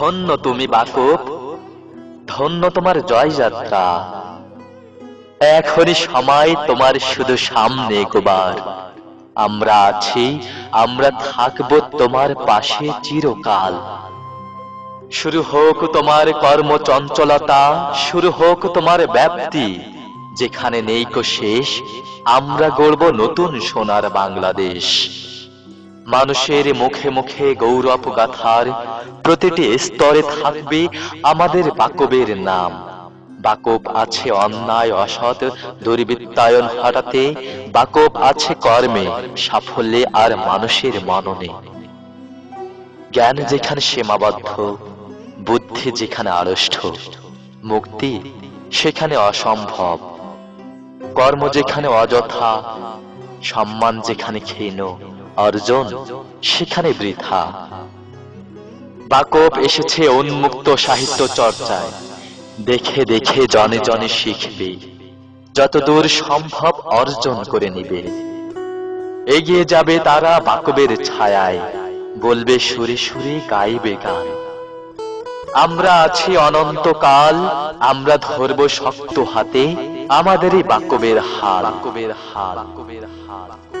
ধন্য তুমি বাকুব, ধন্য তোমার জয়যাত্রা। এখনই সময় তোমার শুধু সামনে গোবার আমরা আছি, আমরা থাকব তোমার পাশে চিরকাল। শুরু হোক তোমার কর্মচঞ্চলতা, শুরু হোক তোমার ব্যাপ্তি, যেখানে নেই কো শেষ, আমরা গড়ব নতুন সোনার বাংলাদেশ। মানুষের মুখে মুখে গৌরব গাথার প্রতিটি স্তরে থাকবে আমাদের বাকবের নাম। বাকব আছে অন্যায়, অসৎ, দুর্বৃত্তায়ন হটাতে, বাকব আছে কর্মে, সাফল্যে আর মানুষের মননে। জ্ঞান যেখানে সীমাবদ্ধ, বুদ্ধি যেখানে আড়ষ্ট, মুক্তি সেখানে অসম্ভব। কর্ম যেখানে অযথা, সম্মান যেখানে ক্ষীণ অর্জন, সেখানে বৃথা। বাকব এসেছে উন্মুক্ত সাহিত্য চর্চায়। দেখে দেখে জনে জনে শিখবে। যতদূর সম্ভব অর্জন করে নিবে। এগিয়ে যাবে তারা বাকবের বলবে, সুরে সুরে গাইবে গান। আমরা আছি অনন্তকাল, আমরা ধরব শক্ত হাতে আমাদেরই বাকবের হাল বাকবের হাল বাকবের হাল